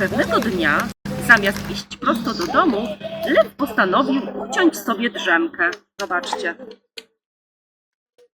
Pewnego dnia, zamiast iść prosto do domu, lew postanowił uciąć sobie drzemkę. Zobaczcie.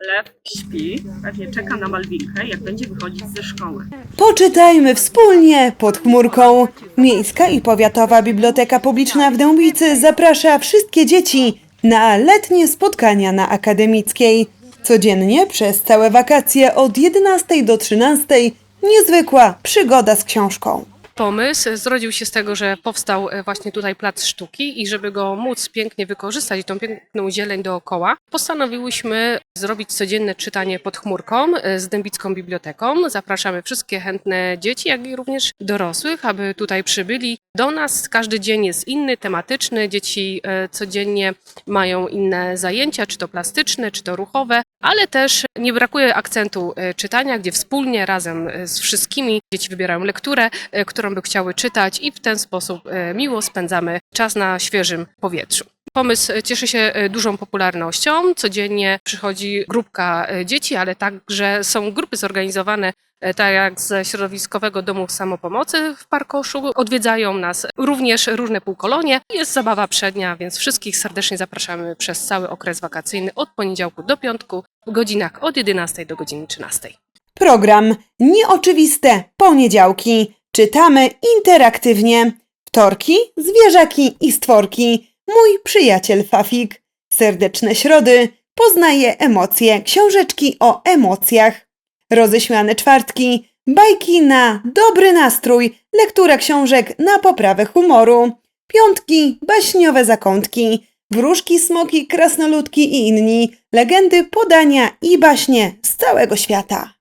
Lew śpi, pewnie czeka na Malwinkę, jak będzie wychodzić ze szkoły. Poczytajmy wspólnie pod chmurką. Miejska i Powiatowa Biblioteka Publiczna w Dębicy zaprasza wszystkie dzieci na letnie spotkania na Akademickiej. Codziennie przez całe wakacje od 11 do 13 niezwykła przygoda z książką. Pomysł zrodził się z tego, że powstał e, właśnie tutaj plac sztuki i żeby go móc pięknie wykorzystać, tą piękną zieleń dookoła, postanowiłyśmy zrobić codzienne czytanie pod chmurką e, z Dębicką Biblioteką. Zapraszamy wszystkie chętne dzieci, jak i również dorosłych, aby tutaj przybyli do nas. Każdy dzień jest inny, tematyczny. Dzieci e, codziennie mają inne zajęcia, czy to plastyczne, czy to ruchowe, ale też nie brakuje akcentu e, czytania, gdzie wspólnie razem e, z wszystkimi dzieci wybierają lekturę, którą by chciały czytać i w ten sposób miło spędzamy czas na świeżym powietrzu. Pomysł e, cieszy się e, dużą popularnością. Codziennie przychodzi grupka e, dzieci, ale także są grupy zorganizowane, tak jak ze Środowiskowego Domu Samopomocy w Parkoszu. Odwiedzają nas również różne półkolonie. Jest zabawa przednia, więc wszystkich serdecznie zapraszamy przez cały okres wakacyjny od poniedziałku do piątku w godzinach od 11 do godziny 13. Program Nieoczywiste Poniedziałki. Czytamy interaktywnie. Wtorki, zwierzaki i stworki. Mój przyjaciel Fafik. Serdeczne środy. Poznaje emocje. Książeczki o emocjach. Roześmiane czwartki. Bajki na dobry nastrój. Lektura książek na poprawę humoru. Piątki, baśniowe zakątki. Wróżki, smoki, krasnoludki i inni. Legendy, podania i baśnie z całego świata.